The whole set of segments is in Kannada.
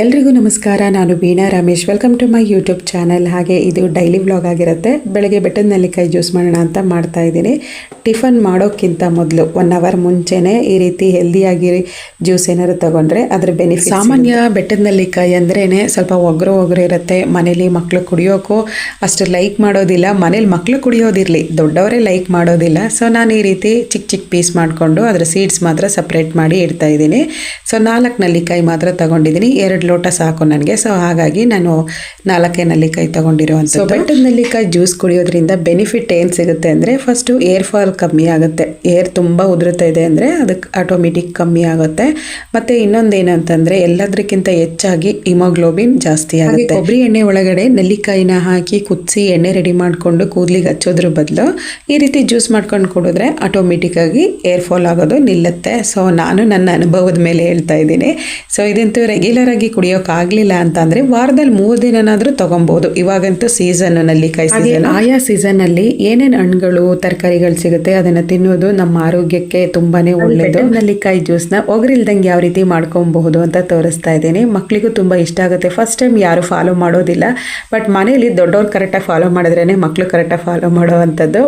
ಎಲ್ರಿಗೂ ನಮಸ್ಕಾರ. ನಾನು Veena Ramesh. Welcome to my YouTube channel ಹಾಗೆ ಇದು ಡೈಲಿ ವ್ಲಾಗ್ ಆಗಿರುತ್ತೆ. ಬೆಳಗ್ಗೆ ಬೆಟ್ಟದ ನೆಲ್ಲಿಕಾಯಿ ಜ್ಯೂಸ್ ಮಾಡೋಣ ಅಂತ ಮಾಡ್ತಾ ಇದ್ದೀನಿ. ಟಿಫನ್ ಮಾಡೋಕ್ಕಿಂತ ಮೊದಲು ಒನ್ ಅವರ್ ಮುಂಚೆನೇ ಈ ರೀತಿ ಹೆಲ್ದಿಯಾಗಿ ಜ್ಯೂಸ್ ಏನಾದ್ರು ತಗೊಂಡ್ರೆ ಅದ್ರ ಬೆನಿಫಿಟ್ ಸಾಮಾನ್ಯ ಬೆಟ್ಟದ ನೆಲ್ಲಿಕಾಯಿ ಅಂದ್ರೇ ಸ್ವಲ್ಪ ಒಗ್ರು ಒಗ್ರು ಇರುತ್ತೆ. ಮನೇಲಿ ಮಕ್ಕಳು ಕುಡಿಯೋಕ್ಕೂ ಅಷ್ಟು ಲೈಕ್ ಮಾಡೋದಿಲ್ಲ. ಮನೇಲಿ ಮಕ್ಕಳು ಕುಡಿಯೋದಿರಲಿ. ದೊಡ್ಡವರೇ ಲೈಕ್ ಮಾಡೋದಿಲ್ಲ. ಸೊ ನಾನು ಈ ರೀತಿ ಚಿಕ್ಕ ಚಿಕ್ಕ ಪೀಸ್ ಮಾಡಿಕೊಂಡು ಅದರ ಸೀಡ್ಸ್ ಮಾತ್ರ ಸಪ್ರೇಟ್ ಮಾಡಿ ಇಡ್ತಾ ಇದ್ದೀನಿ. ಸೊ ನಾಲ್ಕು ನೆಲ್ಲಿಕಾಯಿ ಮಾತ್ರ ತಗೊಂಡಿದ್ದೀನಿ. ಎರಡು ಲೋಟ ಸಾಕು ನನಗೆ. ಸೊ ಹಾಗಾಗಿ ನಾನು ನಾಲ್ಕೇ ನಲ್ಲಿಕಾಯಿ ತಗೊಂಡಿರುವಂಥದ್ದು ಬೆಟ್ಟದ ನಲ್ಲಿಕಾಯಿ ಜ್ಯೂಸ್ ಕುಡಿಯೋದ್ರಿಂದ ಬೆನಿಫಿಟ್ ಏನು ಸಿಗುತ್ತೆ ಅಂದರೆ ಫಸ್ಟು ಏರ್ ಫಾಲ್ ಕಮ್ಮಿ ಆಗುತ್ತೆ. ಏರ್ ತುಂಬ ಉದುರುತ್ತಾ ಇದೆ ಅಂದರೆ ಅದಕ್ಕೆ ಆಟೋಮೆಟಿಕ್ ಕಮ್ಮಿ ಆಗುತ್ತೆ. ಮತ್ತು ಇನ್ನೊಂದೇನು ಅಂತಂದರೆ ಎಲ್ಲದಕ್ಕಿಂತ ಹೆಚ್ಚಾಗಿ ಹಿಮೋಗ್ಲೋಬಿನ್ ಜಾಸ್ತಿ ಆಗುತ್ತೆ. ಕೊಬ್ಬರಿ ಎಣ್ಣೆ ಒಳಗಡೆ ನೆಲ್ಲಿಕಾಯಿನ ಹಾಕಿ ಕುದಿಸಿ ಎಣ್ಣೆ ರೆಡಿ ಮಾಡಿಕೊಂಡು ಕೂದಲಿಗೆ ಹಚ್ಚೋದ್ರ ಬದಲು ಈ ರೀತಿ ಜ್ಯೂಸ್ ಮಾಡ್ಕೊಂಡು ಕುಡಿದ್ರೆ ಆಟೋಮೆಟಿಕ್ಕಾಗಿ ಏರ್ ಫಾಲ್ ಆಗೋದು ನಿಲ್ಲುತ್ತೆ. ಸೊ ನಾನು ನನ್ನ ಅನುಭವದ ಮೇಲೆ ಹೇಳ್ತಾ ಇದ್ದೀನಿ. ಸೊ ಇದಂತೂ ರೆಗ್ಯುಲರ್ ಆಗಿ ಕುಡಿಯೋಕ್ಕಾಗಲಿಲ್ಲ ಅಂತಂದರೆ ವಾರದಲ್ಲಿ ಮೂರು ದಿನನಾದರೂ ತೊಗೊಬೋದು. ಇವಾಗಂತೂ ಸೀಸನ್ ನಲ್ಲಿಕಾಯಿ ಸೀಸನ್. ಆಯಾ ಸೀಸನಲ್ಲಿ ಏನೇನು ಹಣ್ಣುಗಳು ತರಕಾರಿಗಳು ಸಿಗುತ್ತೆ ಅದನ್ನ ತಿನ್ನೋದು ನಮ್ಮ ಆರೋಗ್ಯಕ್ಕೆ ತುಂಬಾನೇ ಒಳ್ಳೇದು. ನಲ್ಲಿಕಾಯಿ ಜ್ಯೂಸ್ನ ಒಗರಿಲ್ದಂಗೆ ಯಾವ ರೀತಿ ಮಾಡ್ಕೊಬಹುದು ಅಂತ ತೋರಿಸ್ತಾ ಇದ್ದೀನಿ. ಮಕ್ಕಳಿಗೂ ತುಂಬಾ ಇಷ್ಟ ಆಗುತ್ತೆ. ಫಸ್ಟ್ ಟೈಮ್ ಯಾರು ಫಾಲೋ ಮಾಡೋದಿಲ್ಲ. ಬಟ್ ಮನೆಯಲ್ಲಿ ದೊಡ್ಡವ್ರು ಕರೆಕ್ಟಾಗಿ ಫಾಲೋ ಮಾಡಿದ್ರೇ ಮಕ್ಕಳು ಕರೆಕ್ಟಾಗಿ ಫಾಲೋ ಮಾಡೋವಂಥದ್ದು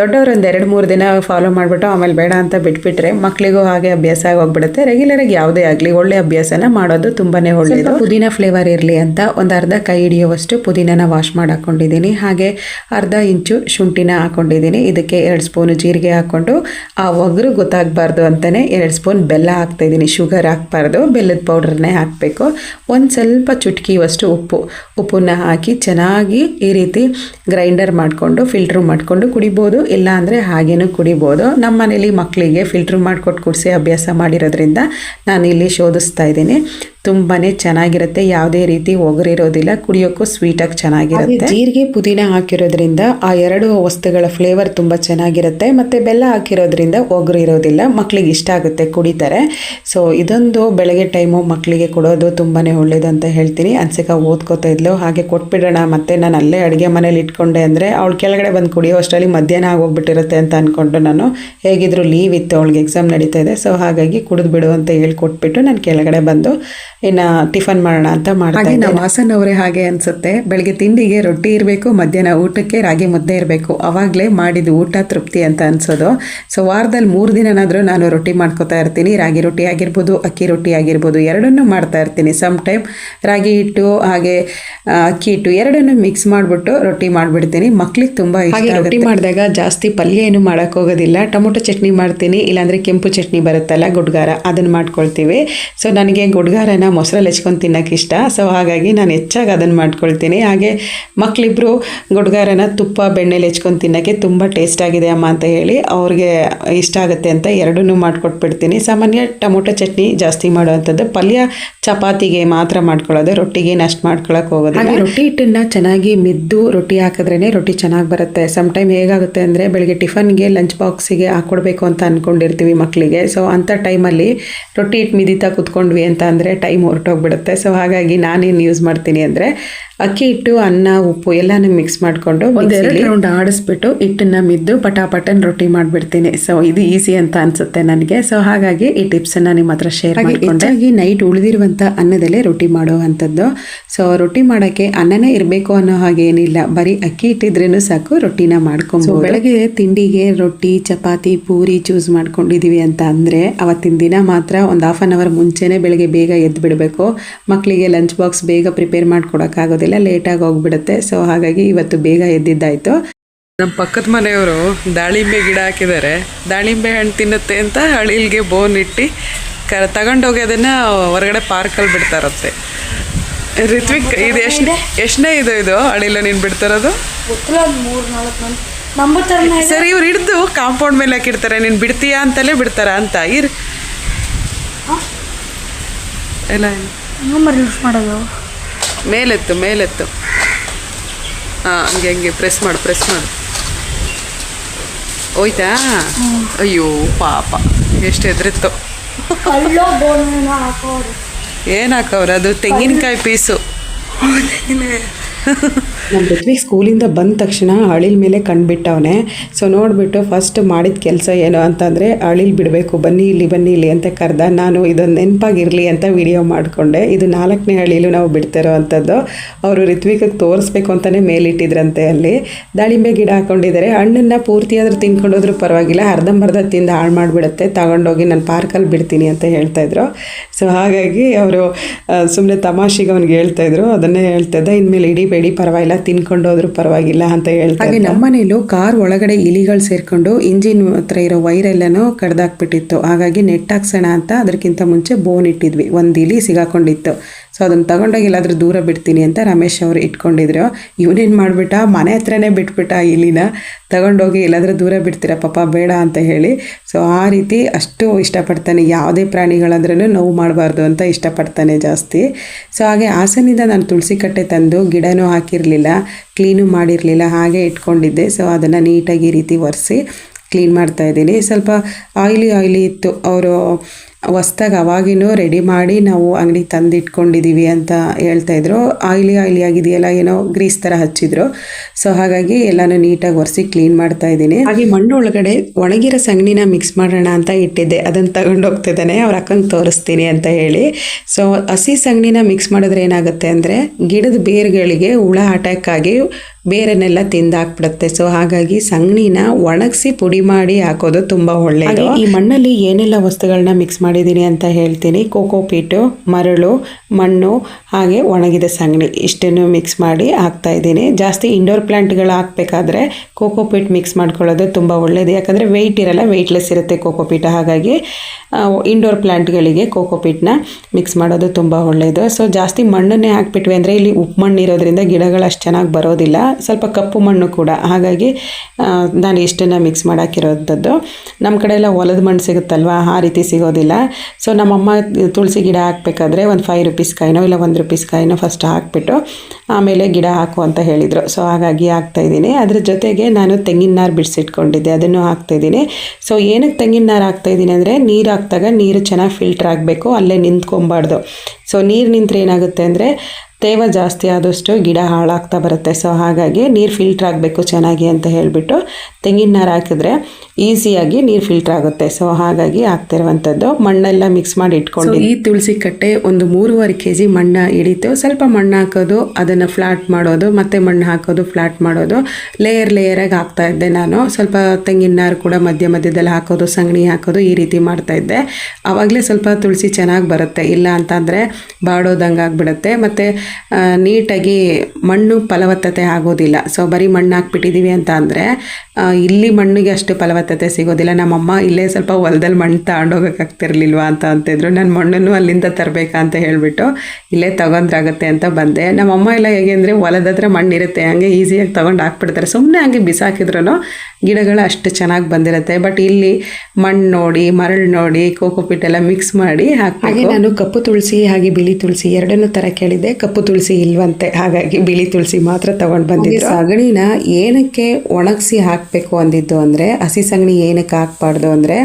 ದೊಡ್ಡವ್ರು ಒಂದು ಎರಡು ಮೂರು ದಿನ ಫಾಲೋ ಮಾಡಿಬಿಟ್ಟು ಆಮೇಲೆ ಬೇಡ ಅಂತ ಬಿಟ್ಬಿಟ್ರೆ ಮಕ್ಕಳಿಗೂ ಹಾಗೆ ಅಭ್ಯಾಸ ಆಗಿ ಹೋಗ್ಬಿಡುತ್ತೆ. ರೆಗ್ಯುಲರ್ ಆಗಿ ಯಾವುದೇ ಆಗಲಿ ಒಳ್ಳೆ ಅಭ್ಯಾಸನ ಮಾಡೋದು ತುಂಬಾನೇ ಒಳ್ಳೆಯದು. ಪುದೀನ ಫ್ಲೇವರ್ ಇರಲಿ ಅಂತ ಒಂದು ಅರ್ಧ ಕೈ ಹಿಡಿಯುವಷ್ಟು ಪುದೀನನ ವಾಶ್ ಮಾಡಿ ಹಾಕೊಂಡಿದ್ದೀನಿ ಹಾಗೆ ಅರ್ಧ ಇಂಚು ಶುಂಠಿನ ಹಾಕೊಂಡಿದ್ದೀನಿ. ಇದಕ್ಕೆ ಎರಡು ಸ್ಪೂನು ಜೀರಿಗೆ ಹಾಕ್ಕೊಂಡು, ಆ ಒಗರು ಗೊತ್ತಾಗಬಾರ್ದು ಅಂತಲೇ ಎರಡು ಸ್ಪೂನ್ ಬೆಲ್ಲ ಹಾಕ್ತಾಯಿದ್ದೀನಿ. ಶುಗರ್ ಹಾಕ್ಬಾರ್ದು, ಬೆಲ್ಲದ ಪೌಡ್ರನ್ನೇ ಹಾಕಬೇಕು. ಒಂದು ಸ್ವಲ್ಪ ಚುಟ್ಕಿಯುವಷ್ಟು ಉಪ್ಪು, ಉಪ್ಪನ್ನ ಹಾಕಿ ಚೆನ್ನಾಗಿ ಈ ರೀತಿ ಗ್ರೈಂಡರ್ ಮಾಡಿಕೊಂಡು ಫಿಲ್ಟ್ರ್ ಮಾಡಿಕೊಂಡು ಕುಡಿಬೋದು. ಇಲ್ಲ ಅಂದರೆ ಹಾಗೇನೂ ಕುಡಿಬೋದು. ನಮ್ಮ ಮನೇಲಿ ಮಕ್ಕಳಿಗೆ ಫಿಲ್ಟ್ರ್ ಮಾಡಿಕೊಟ್ಟು ಕುಡಿಸಿ ಅಭ್ಯಾಸ ಮಾಡಿರೋದ್ರಿಂದ ನಾನು ಇಲ್ಲಿ ಶೋಧಿಸ್ತಾ ಇದ್ದೀನಿ. ತುಂಬಾ ಚೆನ್ನಾಗಿರುತ್ತೆ. ಯಾವುದೇ ರೀತಿ ಒಗರಿರೋದಿಲ್ಲ. ಕುಡಿಯೋಕ್ಕೂ ಸ್ವೀಟಾಗಿ ಚೆನ್ನಾಗಿರುತ್ತೆ. ಜೀರಿಗೆ ಪುದೀನ ಹಾಕಿರೋದ್ರಿಂದ ಆ ಎರಡು ವಸ್ತುಗಳ ಫ್ಲೇವರ್ ತುಂಬ ಚೆನ್ನಾಗಿರುತ್ತೆ. ಮತ್ತು ಬೆಲ್ಲ ಹಾಕಿರೋದ್ರಿಂದ ಒಗರು ಇರೋದಿಲ್ಲ ಮಕ್ಕಳಿಗೆ ಇಷ್ಟ ಆಗುತ್ತೆ ಕುಡಿತಾರೆ. ಸೊ ಇದೊಂದು ಬೆಳಗ್ಗೆ ಟೈಮು ಮಕ್ಕಳಿಗೆ ಕೊಡೋದು ತುಂಬಾ ಒಳ್ಳೇದು ಅಂತ ಹೇಳ್ತೀನಿ. ಅನ್ಸಿಕ ಓದ್ಕೋತಾ ಇದ್ಲು. ಹಾಗೆ ಕೊಟ್ಬಿಡೋಣ. ಮತ್ತೆ ನಾನು ಅಲ್ಲೇ ಅಡುಗೆ ಮನೇಲಿ ಇಟ್ಕೊಂಡೆ ಅಂದರೆ ಅವಳು ಕೆಳಗಡೆ ಬಂದು ಕುಡಿಯೋ ಅಷ್ಟರಲ್ಲಿ ಮಧ್ಯಾಹ್ನ ಆಗೋಗ್ಬಿಟ್ಟಿರುತ್ತೆ ಅಂತ ಅಂದ್ಕೊಂಡು ನಾನು. ಹೇಗಿದ್ರು ಲೀವ್ ಇತ್ತು. ಅವಳಿಗೆ ಎಕ್ಸಾಮ್ ನಡೀತಾ ಇದೆ. ಸೊ ಹಾಗಾಗಿ ಕುಡಿದು ಬಿಡು ಅಂತ ಹೇಳಿ ಕೊಟ್ಬಿಟ್ಟು ನಾನು ಕೆಳಗಡೆ ಬಂದು ಇನ್ನು ಟಿಫನ್ ಮಾಡೋಣ ಅಂತ ಮಾಡ್ತಾ ನಮ್ಮ ಅವರೇ ಹಾಗೆ ಅನ್ಸುತ್ತೆ. ಬೆಳಗ್ಗೆ ತಿಂಡಿಗೆ ರೊಟ್ಟಿ ಇರಬೇಕು ಮಧ್ಯಾಹ್ನ ಊಟಕ್ಕೆ ರಾಗಿ ಮುದ್ದೆ ಇರಬೇಕು. ಅವಾಗಲೇ ಮಾಡಿದ ಊಟ ತೃಪ್ತಿ ಅಂತ ಅನ್ಸೋದು. ಸೊ ವಾರದಲ್ಲಿ ಮೂರು ದಿನನಾದರೂ ನಾನು ರೊಟ್ಟಿ ಮಾಡ್ಕೋತಾ ಇರ್ತೀನಿ. ರಾಗಿ ರೊಟ್ಟಿ ಆಗಿರ್ಬೋದು ಅಕ್ಕಿ ರೊಟ್ಟಿ ಆಗಿರ್ಬೋದು ಎರಡನ್ನೂ ಮಾಡ್ತಾ ಇರ್ತೀನಿ. ಸಮ್ ಟೈಮ್ ರಾಗಿ ಹಿಟ್ಟು ಹಾಗೆ ಅಕ್ಕಿ ಹಿಟ್ಟು ಎರಡನ್ನೂ ಮಿಕ್ಸ್ ಮಾಡಿಬಿಟ್ಟು ರೊಟ್ಟಿ ಮಾಡಿಬಿಡ್ತೀನಿ. ಮಕ್ಳಿಗೆ ತುಂಬ ಇಷ್ಟ ರೊಟ್ಟಿ ಮಾಡಿದಾಗ ಜಾಸ್ತಿ ಪಲ್ಯ ಏನು ಮಾಡೋಕೆ ಹೋಗೋದಿಲ್ಲ. ಟೊಮೊಟೊ ಚಟ್ನಿ ಮಾಡ್ತೀನಿ. ಇಲ್ಲಾಂದರೆ ಕೆಂಪು ಚಟ್ನಿ ಬರುತ್ತಲ್ಲ ಗುಡ್ಗಾರ. ಅದನ್ನು ಮಾಡ್ಕೊಳ್ತೀವಿ. ಸೊ ನನಗೆ ಗುಡ್ಗಾರನ ಮೊಸರಲ್ಲಿ ಹೆಚ್ಕೊಂಡು ತಿನ್ನೋಕೆ ಇಷ್ಟ. ಸೊ ಹಾಗಾಗಿ ನಾನು ಹೆಚ್ಚಾಗಿ ಅದನ್ನು ಮಾಡ್ಕೊಳ್ತೀನಿ. ಹಾಗೆ ಮಕ್ಕಳಿಬ್ಬರು ಗುಡ್ಗಾರನ ತುಪ್ಪ, ಬೆಣ್ಣೆಲಿ ಹೆಚ್ಕೊಂಡು ತಿನ್ನೋಕ್ಕೆ ತುಂಬ ಟೇಸ್ಟ್ ಆಗಿದೆ ಅಮ್ಮ ಅಂತ ಹೇಳಿ ಅವ್ರಿಗೆ ಇಷ್ಟ ಆಗುತ್ತೆ ಅಂತ ಎರಡನ್ನೂ ಮಾಡಿಕೊಟ್ಬಿಡ್ತೀನಿ. ಸಾಮಾನ್ಯ ಟೊಮೊಟೊ ಚಟ್ನಿ ಜಾಸ್ತಿ ಮಾಡುವಂಥದ್ದು. ಪಲ್ಯ ಚಪಾತಿಗೆ ಮಾತ್ರ ಮಾಡ್ಕೊಳ್ಳೋದು. ರೊಟ್ಟಿಗೆ ಅಷ್ಟು ಮಾಡ್ಕೊಳಕ್ಕೆ ಹೋಗೋದಿಲ್ಲ. ರೊಟ್ಟಿ ಹಿಟ್ಟನ್ನು ಚೆನ್ನಾಗಿ ಮಿದ್ದು ರೊಟ್ಟಿ ಹಾಕಿದ್ರೇ ರೊಟ್ಟಿ ಚೆನ್ನಾಗಿ ಬರುತ್ತೆ. ಸಮ್ ಟೈಮ್ ಹೇಗಾಗುತ್ತೆ ಅಂದರೆ ಬೆಳಗ್ಗೆ ಟಿಫನ್ಗೆ ಲಂಚ್ ಬಾಕ್ಸಿಗೆ ಹಾಕ್ಕೊಡ್ಬೇಕು ಅಂತ ಅಂದ್ಕೊಂಡಿರ್ತೀವಿ ಮಕ್ಕಳಿಗೆ ಸೊ ಅಂಥ ಟೈಮಲ್ಲಿ ರೊಟ್ಟಿ ಹಿಟ್ಟು ಮಿದಿತಾ ಕುತ್ಕೊಂಡ್ವಿ ಅಂತ ಅಂದರೆ ಟೈಮ್ ಹೊರಟೋಗ್ಬಿಡುತ್ತೆ. ಸೊ ಹಾಗಾಗಿ ನಾನೇನು ಯೂಸ್ ಮಾಡ್ತೀನಿ ಅಂದರೆ ಅಕ್ಕಿ ಹಿಟ್ಟು ಅನ್ನ ಉಪ್ಪು ಎಲ್ಲಾನು ಮಿಕ್ಸ್ ಮಾಡಿಕೊಂಡು ಒಂದೆರಡು ರೌಂಡ್ ಆಡಿಸ್ಬಿಟ್ಟು ಹಿಟ್ಟನ್ನ ಮಿದ್ದು ಪಟಾಪಟನ್ ರೊಟ್ಟಿ ಮಾಡಿಬಿಡ್ತೀನಿ. ಸೊ ಇದು ಈಸಿ ಅಂತ ಅನ್ಸುತ್ತೆ ನನಗೆ. ಸೊ ಹಾಗಾಗಿ ಈ ಟಿಪ್ಸ್ ಅನ್ನ ನಿಮ್ಮ ಹತ್ರ ಶೇರ್ ಮಾಡಿಕೊಂಡಾಗಿ ನೈಟ್ ಉಳಿದಿರುವಂತ ಅನ್ನದಲ್ಲೇ ರೊಟ್ಟಿ ಮಾಡುವಂಥದ್ದು. ಸೊ ರೊಟ್ಟಿ ಮಾಡೋಕ್ಕೆ ಅನ್ನನೇ ಇರಬೇಕು ಅನ್ನೋ ಹಾಗೆ ಏನಿಲ್ಲ. ಬರೀ ಅಕ್ಕಿ ಇಟ್ಟಿದ್ರೇನು ಸಾಕು ರೊಟ್ಟಿನ ಮಾಡ್ಕೊಂಡು ಬೆಳಗ್ಗೆ ತಿಂಡಿಗೆ ರೊಟ್ಟಿ ಚಪಾತಿ ಪೂರಿ ಚೂಸ್ ಮಾಡ್ಕೊಂಡಿದೀವಿ ಅಂತ ಅಂದ್ರೆ ಅವತ್ತಿನ ದಿನ ಮಾತ್ರ ಒಂದು ಹಾಫ್ ಆನ್ ಅವರ್ ಮುಂಚೆನೆ ಬೆಳಗ್ಗೆ ಬೇಗ ಎದ್ದು ಬಿಡಬೇಕು ಮಕ್ಕಳಿಗೆ ಲಂಚ್ ಬಾಕ್ಸ್ ಬೇಗ ಪ್ರಿಪೇರ್ ಮಾಡ್ಕೊಡೋಕ್ಕಾಗೋದಿಲ್ಲ. ಲೇಟಾಗಿ ಹೋಗ್ಬಿಡುತ್ತೆ. ಸೊ ಹಾಗಾಗಿ ಇವತ್ತು ಬೇಗ ಎದ್ದಿದ್ದಾಯಿತು. ನಮ್ಮ ಪಕ್ಕದ ಮನೆಯವರು ದಾಳಿಂಬೆ ಗಿಡ ಹಾಕಿದ್ದಾರೆ. ದಾಳಿಂಬೆ ಹಣ್ಣು ತಿನ್ನುತ್ತೆ ಅಂತ ಅಳಿಲ್ಗೆ ಬೋನ್ ಇಟ್ಟು ಕ ತಗೊಂಡೋಗಿ ಅದನ್ನು ಹೊರಗಡೆ ಪಾರ್ಕಲ್ಲಿ ಬಿಡ್ತಾರಂತೆ. ರಿತ್ವಿಕ್ ಇದು ಎಷ್ಟು ಎಷ್ಟನೇ ಇದು ಇದು? ಅಳಿಲ ನೀನು ಬಿಡ್ತಾರದು? ಸರಿ ಇವ್ರು ಹಿಡಿದು ಕಾಂಪೌಂಡ್ ಮೇಲೆ ಹಾಕಿಡ್ತಾರೆ ನೀನು ಬಿಡ್ತೀಯಾ ಅಂತಲೇ ಬಿಡ್ತಾರ ಅಂತ. ಇರ್. ಎಲ್ಲ ಮಾಡೋದು. ಮೇಲೆತ್ತು ಮೇಲೆತ್ತು. ಹಾಂ ಹಂಗೆ ಹಂಗೆ ಪ್ರೆಸ್ ಮಾಡು ಪ್ರೆಸ್ ಮಾಡು. ಹೋಯ್ತಾ? ಅಯ್ಯೋ ಪಾಪ. ಎಷ್ಟು ಎದುರಿತ್ತು ಏನು ಹಾಕವ್ರೆ? ಅದು ತೆಂಗಿನಕಾಯಿ ಪೀಸು. ನಮ್ಮ ಋತ್ವಿಕ್ ಸ್ಕೂಲಿಂದ ಬಂದ ತಕ್ಷಣ ಅಳಿಲ್ ಮೇಲೆ ಕಣ್ಬಿಟ್ಟವನೆ. ಸೊ ನೋಡಿಬಿಟ್ಟು ಫಸ್ಟ್ ಮಾಡಿದ ಕೆಲಸ ಏನು ಅಂತಂದರೆ ಅಳಿಲ್ ಬಿಡಬೇಕು, ಬನ್ನಿ ಇಲ್ಲಿ ಬನ್ನಿ ಇಲ್ಲಿ ಅಂತ ಕರೆದ, ನಾನು ಇದೊಂದು ನೆನಪಾಗಿರಲಿ ಅಂತ ವಿಡಿಯೋ ಮಾಡಿಕೊಂಡೆ. ಇದು ನಾಲ್ಕನೇ ಅಳಿಲು ನಾವು ಬಿಡ್ತಿರೋ ಅಂಥದ್ದು. ಅವರು ಋತ್ವಿಕಕ್ಕೆ ತೋರಿಸ್ಬೇಕು ಅಂತಲೇ ಮೇಲಿಟ್ಟಿದ್ರಂತೆ ಅಲ್ಲಿ. ದಾಳಿಂಬೆ ಗಿಡ ಹಾಕೊಂಡಿದ್ದಾರೆ ಹಣ್ಣನ್ನು ಪೂರ್ತಿಯಾದರೂ ತಿನ್ಕೊಂಡೋದ್ರೂ ಪರವಾಗಿಲ್ಲ. ಅರ್ಧಂಬರ್ಧ ತಿಂದು ಹಾಳು ಮಾಡಿಬಿಡುತ್ತೆ. ತಗೊಂಡೋಗಿ ನಾನು ಪಾರ್ಕಲ್ಲಿ ಬಿಡ್ತೀನಿ ಅಂತ ಹೇಳ್ತಾಯಿದ್ರು ಸೊ ಹಾಗಾಗಿ ಅವರು ಸುಮ್ಮನೆ ತಮಾಷೆಗೆ ಅವ್ನಿಗೆ ಹೇಳ್ತಾಯಿದ್ರು ಅದನ್ನೇ ಹೇಳ್ತಾಯಿದ್ದೆ ಇನ್ಮೇಲೆ ಇಡೀ ಬೇಡಿ, ಪರವಾಗಿಲ್ಲ. ತಿನ್ಕೊಂಡು ಹೋದ್ರು ಪರವಾಗಿಲ್ಲ ಅಂತ ಹೇಳ್ತಾರೆ ಹಾಗೆ ನಮ್ಮನೇಲೂ ಕಾರ್ ಒಳಗಡೆ ಇಲಿಗಳು ಸೇರ್ಕೊಂಡು ಇಂಜಿನ್ ಹತ್ರ ಇರೋ ವೈರೆಲ್ಲನೂ ಕಡ್ದಾಕ್ಬಿಟ್ಟಿತ್ತು. ಹಾಗಾಗಿ ನೆಟ್ ಹಾಕ್ಸೋಣ ಅಂತ ಅದಕ್ಕಿಂತ ಮುಂಚೆ ಬೋನ್ ಇಟ್ಟಿದ್ವಿ. ಒಂದು ಇಲಿ ಸಿಗಾಕೊಂಡಿತ್ತು. ಸೊ ಅದನ್ನು ತಗೊಂಡೋಗಿ ಎಲ್ಲಾದರೂ ದೂರ ಬಿಡ್ತೀನಿ ಅಂತ ರಮೇಶ್ ಅವರು ಇಟ್ಕೊಂಡಿದ್ರು. ಇವನೇನು ಮಾಡಿಬಿಟ್ಟ? ಮನೆ ಹತ್ರನೇ ಬಿಟ್ಬಿಟ್ಟ ಇಲ್ಲಿನ. ತಗೊಂಡೋಗಿ ಎಲ್ಲಾದರೂ ದೂರ ಬಿಡ್ತೀರಾ ಪಾಪ, ಬೇಡ ಅಂತ ಹೇಳಿ. ಸೊ ಆ ರೀತಿ ಅಷ್ಟು ಇಷ್ಟಪಡ್ತಾನೆ. ಯಾವುದೇ ಪ್ರಾಣಿಗಳಂದ್ರೂ ನೋವು ಮಾಡಬಾರ್ದು ಅಂತ ಇಷ್ಟಪಡ್ತಾನೆ ಜಾಸ್ತಿ. ಸೊ ಹಾಗೆ ಹಾಸನಿಂದ ನಾನು ತುಳಸಿ ಕಟ್ಟೆ ತಂದು ಗಿಡನೂ ಹಾಕಿರಲಿಲ್ಲ, ಕ್ಲೀನು ಮಾಡಿರಲಿಲ್ಲ, ಹಾಗೆ ಇಟ್ಕೊಂಡಿದ್ದೆ. ಸೊ ಅದನ್ನು ನೀಟಾಗಿ ಈ ರೀತಿ ಒರೆಸಿ ಕ್ಲೀನ್ ಮಾಡ್ತಾ ಇದ್ದೀನಿ. ಸ್ವಲ್ಪ ಆಯಿಲಿ ಆಯ್ಲಿ ಇತ್ತು. ಅವರು ಹೊಸ್ದಾಗಿ ಅವಾಗಿನೂ ರೆಡಿ ಮಾಡಿ ನಾವು ಅಂಗಡಿಗೆ ತಂದಿಟ್ಕೊಂಡಿದ್ದೀವಿ ಅಂತ ಹೇಳ್ತಾ ಇದ್ರು. ಆಯ್ಲಿ ಆಯ್ಲಿ ಆಗಿದೆಯಲ್ಲ ಏನೋ ಗ್ರೀಸ್ ಥರ ಹಚ್ಚಿದ್ರು. ಸೊ ಹಾಗಾಗಿ ಎಲ್ಲಾನು ನೀಟಾಗಿ ಒರೆಸಿ ಕ್ಲೀನ್ ಮಾಡ್ತಾ ಇದ್ದೀನಿ. ಹಾಗೆ ಮಣ್ಣು ಒಳಗಡೆ ಒಣಗಿರೋ ಸಗಣಿನ ಮಿಕ್ಸ್ ಮಾಡೋಣ ಅಂತ ಇಟ್ಟಿದ್ದೆ. ಅದನ್ನು ತಗೊಂಡು ಹೋಗ್ತಿದ್ದಾನೆ. ಅವ್ರ ಅಕ್ಕಂಗೆ ತೋರಿಸ್ತೀನಿ ಅಂತ ಹೇಳಿ. ಸೊ ಹಸಿ ಸಗಣಿನ ಮಿಕ್ಸ್ ಮಾಡಿದ್ರೆ ಏನಾಗುತ್ತೆ ಅಂದರೆ ಗಿಡದ ಬೇರುಗಳಿಗೆ ಹುಳ ಅಟ್ಯಾಕ್ ಆಗಿ ಬೇರನ್ನೆಲ್ಲ ತಿಂದಾಕ್ಬಿಡುತ್ತೆ. ಸೊ ಹಾಗಾಗಿ ಸಗಣಿನ ಒಣಗಿಸಿ ಪುಡಿ ಮಾಡಿ ಹಾಕೋದು ತುಂಬ ಒಳ್ಳೆಯದು ಈ ಮಣ್ಣಲ್ಲಿ ಏನೆಲ್ಲ ವಸ್ತುಗಳನ್ನ ಮಿಕ್ಸ್ ಮಾಡಿದ್ದೀನಿ ಅಂತ ಹೇಳ್ತೀನಿ. ಕೋಕೋ ಪೀಟು, ಮರಳು, ಮಣ್ಣು, ಹಾಗೆ ಒಣಗಿದ ಸಗಣಿ ಇಷ್ಟನ್ನು ಮಿಕ್ಸ್ ಮಾಡಿ ಹಾಕ್ತಾ ಇದ್ದೀನಿ. ಜಾಸ್ತಿ ಇಂಡೋರ್ ಪ್ಲ್ಯಾಂಟ್ಗಳು ಹಾಕಬೇಕಾದ್ರೆ ಕೋಕೋ ಪೀಟ್ ಮಿಕ್ಸ್ ಮಾಡ್ಕೊಳ್ಳೋದು ತುಂಬ ಒಳ್ಳೆಯದು ಯಾಕಂದರೆ ವೆಯ್ಟ್ ಇರಲ್ಲ ವೆಯ್ಟ್ಲೆಸ್ ಇರುತ್ತೆ ಕೋಕೋ ಪೀಟ. ಹಾಗಾಗಿ ಇಂಡೋರ್ ಪ್ಲ್ಯಾಂಟ್ಗಳಿಗೆ ಕೋಕೋ ಪೀಟ್ನ ಮಿಕ್ಸ್ ಮಾಡೋದು ತುಂಬ ಒಳ್ಳೆಯದು ಸೊ ಜಾಸ್ತಿ ಮಣ್ಣನ್ನೇ ಹಾಕ್ಬಿಟ್ವಿ ಅಂದರೆ ಇಲ್ಲಿ ಉಪ್ಪು ಮಣ್ಣು ಇರೋದ್ರಿಂದ ಗಿಡಗಳು ಅಷ್ಟು ಚೆನ್ನಾಗಿ ಬರೋದಿಲ್ಲ. ಸ್ವಲ್ಪ ಕಪ್ಪು ಮಣ್ಣು ಕೂಡ. ಹಾಗಾಗಿ ನಾನು ಇಷ್ಟನ್ನು ಮಿಕ್ಸ್ ಮಾಡೋಕ್ಕಿರೋಂಥದ್ದು ನಮ್ಮ ಕಡೆ ಎಲ್ಲ ಹೊಲದ ಮಣ್ಣು ಸಿಗುತ್ತಲ್ವ? ಆ ರೀತಿ ಸಿಗೋದಿಲ್ಲ. ಸೊ ನಮ್ಮಮ್ಮ ತುಳಸಿ ಗಿಡ ಹಾಕಬೇಕಾದ್ರೆ ಒಂದು ಫೈವ್ ರುಪೀಸ್ ಕಾಯಿನೋ ಇಲ್ಲ ಒಂದು ರುಪೀಸ್ ಕಾಯಿನೋ ಫಸ್ಟ್ ಹಾಕಿಬಿಟ್ಟು, ಆಮೇಲೆ ಗಿಡ ಹಾಕು ಅಂತ ಹೇಳಿದರು. ಸೊ ಹಾಗಾಗಿ ಹಾಕ್ತಾಯಿದ್ದೀನಿ ಅದ್ರ ಜೊತೆಗೆ ನಾನು ತೆಂಗಿನ ನಾರು ಬಿಡಿಸಿಟ್ಕೊಂಡಿದ್ದೆ. ಅದನ್ನು ಹಾಕ್ತಾಯಿದ್ದೀನಿ ಸೊ ಏನಕ್ಕೆ ತೆಂಗಿನ ನಾರು ಹಾಕ್ತಾಯಿದ್ದೀನಿ ಅಂದರೆ, ನೀರು ಹಾಕ್ದಾಗ ನೀರು ಚೆನ್ನಾಗಿ ಫಿಲ್ಟರ್ ಆಗಬೇಕು. ಅಲ್ಲೇ ನಿಂತ್ಕೊಬಾರ್ದು. ಸೊ ನೀರು ನಿಂತರೆ ಏನಾಗುತ್ತೆ ಅಂದರೆ ತೇವ ಜಾಸ್ತಿ ಆದಷ್ಟು ಗಿಡ ಹಾಳಾಗ್ತಾ ಬರುತ್ತೆ. ಸೊ ಹಾಗಾಗಿ ನೀರು ಫಿಲ್ಟ್ರ್ ಆಗಬೇಕು ಚೆನ್ನಾಗಿ ಅಂತ ಹೇಳಿಬಿಟ್ಟು ತೆಂಗಿನ ನಾರು ಹಾಕಿದ್ರೆ ಈಸಿಯಾಗಿ ನೀರು ಫಿಲ್ಟರ್ ಆಗುತ್ತೆ. ಸೊ ಹಾಗಾಗಿ ಆಗ್ತಿರುವಂಥದ್ದು ಮಣ್ಣೆಲ್ಲ ಮಿಕ್ಸ್ ಮಾಡಿ ಇಟ್ಕೊಂಡು ಈ ತುಳಸಿ ಕಟ್ಟೆ ಒಂದು ಮೂರುವರೆ ಕೆ ಜಿ ಮಣ್ಣು ಹಿಡಿತು ಸ್ವಲ್ಪ ಮಣ್ಣು ಹಾಕೋದು ಅದನ್ನು ಫ್ಲಾಟ್ ಮಾಡೋದು ಮತ್ತೆ ಮಣ್ಣು ಹಾಕೋದು ಫ್ಲಾಟ್ ಮಾಡೋದು. ಲೇಯರ್ ಲೇಯರಾಗಿ ಹಾಕ್ತಾ ಇದ್ದೆ ನಾನು. ಸ್ವಲ್ಪ ತೆಂಗಿನ ನಾರು ಕೂಡ ಮಧ್ಯ ಮಧ್ಯದಲ್ಲಿ ಹಾಕೋದು ಸಗಣಿ ಹಾಕೋದು ಈ ರೀತಿ ಮಾಡ್ತಾ ಇದ್ದೆ. ಆವಾಗಲೇ ಸ್ವಲ್ಪ ತುಳಸಿ ಚೆನ್ನಾಗಿ ಬರುತ್ತೆ. ಇಲ್ಲ ಅಂತಂದರೆ ಬಾಡೋದಂಗೆ ಆಗಿಬಿಡುತ್ತೆ. ಮತ್ತು ನೀಟಾಗಿ ಮಣ್ಣು ಫಲವತ್ತತೆ ಆಗೋದಿಲ್ಲ. ಸೊ ಬರೀ ಮಣ್ಣು ಹಾಕ್ಬಿಟ್ಟಿದ್ದೀವಿ ಅಂತ ಅಂದರೆ ಇಲ್ಲಿ ಮಣ್ಣಿಗೆ ಅಷ್ಟು ಫಲವತ್ತತೆ ಸಿಗೋದಿಲ್ಲ. ನಮ್ಮಮ್ಮ ಇಲ್ಲೇ ಸ್ವಲ್ಪ ಹೊಲದಲ್ಲಿ ಮಣ್ಣು ತಗೊಂಡೋಗೋಕ್ಕಾಗ್ತಿರ್ಲಿಲ್ವ ಅಂತ ಅಂತಿದ್ರು. ನನ್ನ ಮಣ್ಣನ್ನು ಅಲ್ಲಿಂದ ತರಬೇಕಾ ಅಂತ ಹೇಳಿಬಿಟ್ಟು ಇಲ್ಲೇ ತಗೊಂಡ್ರಾಗುತ್ತೆ ಅಂತ ಬಂದೆ. ನಮ್ಮಮ್ಮ ಎಲ್ಲ ಹೇಗೆ ಅಂದರೆ ಹೊಲದ ಹತ್ರ ಮಣ್ಣಿರುತ್ತೆ. ಹಂಗೆ ಈಸಿಯಾಗಿ ತೊಗೊಂಡು ಹಾಕ್ಬಿಡ್ತಾರೆ. ಸುಮ್ಮನೆ ಹಂಗೆ ಬಿಸಾಕಿದ್ರು ಗಿಡಗಳು ಅಷ್ಟು ಚೆನ್ನಾಗಿ ಬಂದಿರುತ್ತೆ. ಬಟ್ ಇಲ್ಲಿ ಮಣ್ಣು ನೋಡಿ ಮರಳು ನೋಡಿ ಕೋಕೋಪಿಟ್ ಎಲ್ಲ ಮಿಕ್ಸ್ ಮಾಡಿ ಹಾಗೆ ನಾನು ಕಪ್ಪು ತುಳಸಿ ಹಾಗೆ ಬಿಳಿ ತುಳಸಿ ಎರಡನ್ನೂ ತರ ಕೇಳಿದ್ದೆ. ಕಪ್ಪು ತುಳಸಿ ಇಲ್ವಂತೆ. ಹಾಗಾಗಿ ಬಿಳಿ ತುಳಸಿ ಮಾತ್ರ ತಗೊಂಡು ಬಂದಿದ್ದೆ ಸಗಣಿನ ಏನಕ್ಕೆ ಒಣಗಿಸಿ ಹಾಕಬೇಕು ಅಂದಿದ್ದು ಅಂದರೆ ಹಸಿ ಸಗಣಿ ಏನಕ್ಕೆ ಹಾಕ್ಬಾರ್ದು ಅಂದರೆ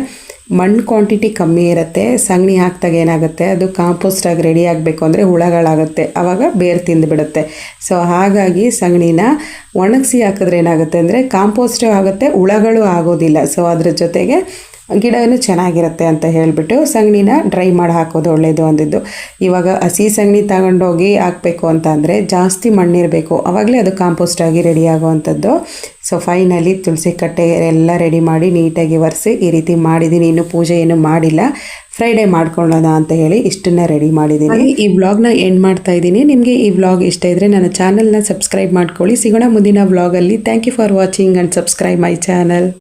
ಮಣ್ಣು ಕ್ವಾಂಟಿಟಿ ಕಮ್ಮಿ ಇರುತ್ತೆ, ಸಗಣಿ ಹಾಕ್ದಾಗ ಏನಾಗುತ್ತೆ, ಅದು ಕಾಂಪೋಸ್ಟ್ ಆಗಿ ರೆಡಿ ಆಗಬೇಕು ಅಂದರೆ ಹುಳಗಳಾಗುತ್ತೆ ಆವಾಗ ಬೇರು ತಿಂದುಬಿಡುತ್ತೆ. ಸೊ ಹಾಗಾಗಿ ಸಗಣಿನ ಒಣಗಿಸಿ ಹಾಕಿದ್ರೆ ಏನಾಗುತ್ತೆ ಅಂದರೆ ಕಾಂಪೋಸ್ಟು ಆಗುತ್ತೆ, ಹುಳಗಳು ಆಗೋದಿಲ್ಲ. ಸೊ ಅದ್ರ ಜೊತೆಗೆ ಗಿಡನೂ ಚೆನ್ನಾಗಿರುತ್ತೆ ಅಂತ ಹೇಳಿಬಿಟ್ಟು ಸಗಣಿನ ಡ್ರೈ ಮಾಡಿ ಹಾಕೋದು ಒಳ್ಳೆಯದು ಅಂದಿದ್ದು. ಇವಾಗ ಹಸಿ ಸಗಣಿ ತಗೊಂಡೋಗಿ ಹಾಕಬೇಕು ಅಂತ ಅಂದರೆ ಜಾಸ್ತಿ ಮಣ್ಣಿರಬೇಕು ಆವಾಗಲೇ ಅದು ಕಾಂಪೋಸ್ಟ್ ಆಗಿ ರೆಡಿ ಆಗುವಂಥದ್ದು. ಸೊ ಫೈನಲಿ ತುಳಸಿ ಕಟ್ಟೆ ಎಲ್ಲ ರೆಡಿ ಮಾಡಿ ನೀಟಾಗಿ ಒರೆಸಿ ಈ ರೀತಿ ಮಾಡಿದ್ದೀನಿ. ಇನ್ನು ಪೂಜೆ ಏನು ಮಾಡಿಲ್ಲ. ಫ್ರೈಡೇ ಮಾಡ್ಕೊಳ್ಳೋಣ ಅಂತ ಹೇಳಿ ಇಷ್ಟನ್ನ ರೆಡಿ ಮಾಡಿದ್ದೀನಿ. ಈ ವ್ಲಾಗ್ನ ಎಂಡ್ ಮಾಡ್ತಾ ಇದ್ದೀನಿ. ನಿಮಗೆ ಈ ವ್ಲಾಗ್ ಇಷ್ಟ ಇದ್ದರೆ ನನ್ನ ಚಾನಲ್ನ ಸಬ್ಸ್ಕ್ರೈಬ್ ಮಾಡ್ಕೊಳ್ಳಿ. ಸಿಗೋಣ ಮುಂದಿನ ವ್ಲಾಗಲ್ಲಿ thank you for watching and subscribe my channel